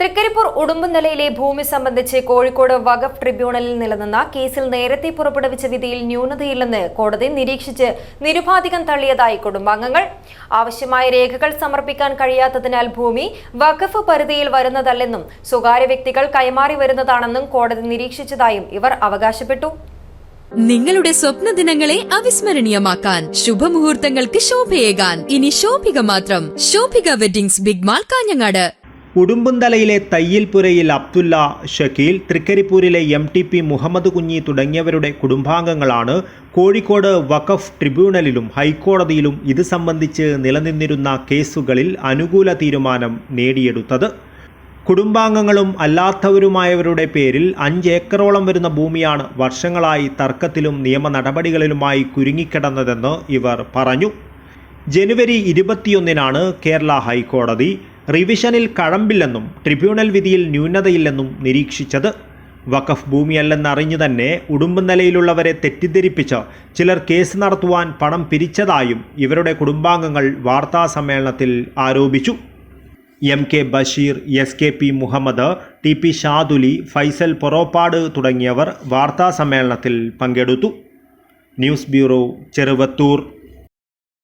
തൃക്കരിപ്പൂർ ഉടുമ്പുനിലയിലെ ഭൂമി സംബന്ധിച്ച് കോഴിക്കോട് വഖഫ് ട്രിബ്യൂണലിൽ നിലനിന്ന കേസിൽ നേരത്തെ പുറപ്പെടുവിച്ച വിധിയിൽ ന്യൂനതയില്ലെന്ന് കോടതി നിരീക്ഷിച്ച് നിരുപാധികം തള്ളിയതായി കുടുംബാംഗങ്ങൾ. ആവശ്യമായ രേഖകൾ സമർപ്പിക്കാൻ കഴിയാത്തതിനാൽ ഭൂമി വഖഫ് പരിധിയിൽ വരുന്നതല്ലെന്നും സ്വകാര്യ വ്യക്തികൾ കൈമാറി വരുന്നതാണെന്നും കോടതി നിരീക്ഷിച്ചതായും ഇവർ അവകാശപ്പെട്ടു. നിങ്ങളുടെ സ്വപ്ന ദിനങ്ങളെ അവിസ്മരണീയമാക്കാൻ ശുഭമുഹൂർത്തങ്ങൾക്ക് ശോഭയേകാൻ. ഇനി ശോഭിക മാത്രം. Shobhika weddings big mall Kanhangad. ഉടുമ്പുന്തലയിലെ തയ്യിൽപുരയിൽ Abdulla Shakeel തൃക്കരിപ്പൂരിലെ M T P Muhammad Kunhi തുടങ്ങിയവരുടെ കുടുംബാംഗങ്ങളാണ് കോഴിക്കോട് വഖഫ് ട്രിബ്യൂണലിലും ഹൈക്കോടതിയിലും ഇത് സംബന്ധിച്ച് നിലനിന്നിരുന്ന കേസുകളിൽ അനുകൂല തീരുമാനം നേടിയെടുത്തത്. കുടുംബാംഗങ്ങളും അല്ലാത്തവരുമായവരുടെ പേരിൽ അഞ്ച് ഏക്കറോളം വരുന്ന ഭൂമിയാണ് വർഷങ്ങളായി തർക്കത്തിലും നിയമ നടപടികളിലുമായി കുരുങ്ങിക്കിടന്നതെന്ന് ഇവർ പറഞ്ഞു. ജനുവരി ഇരുപത്തിയൊന്നിനാണ് കേരള ഹൈക്കോടതി റിവിഷനിൽ കഴമ്പില്ലെന്നും ട്രിബ്യൂണൽ വിധിയിൽ ന്യൂനതയില്ലെന്നും നിരീക്ഷിച്ചത്. വഖഫ് ഭൂമിയല്ലെന്നറിഞ്ഞു തന്നെ ഉടുമ്പുനിലയിലുള്ളവരെ തെറ്റിദ്ധരിപ്പിച്ച് ചിലർ കേസ് നടത്തുവാൻ പണം പിരിച്ചതായും ഇവരുടെ കുടുംബാംഗങ്ങൾ വാർത്താസമ്മേളനത്തിൽ ആരോപിച്ചു. M K Basheer S K P Muhammad T P Shaduli Faisal Poroppad തുടങ്ങിയവർ വാർത്താസമ്മേളനത്തിൽ പങ്കെടുത്തു. News bureau Cheruvathur.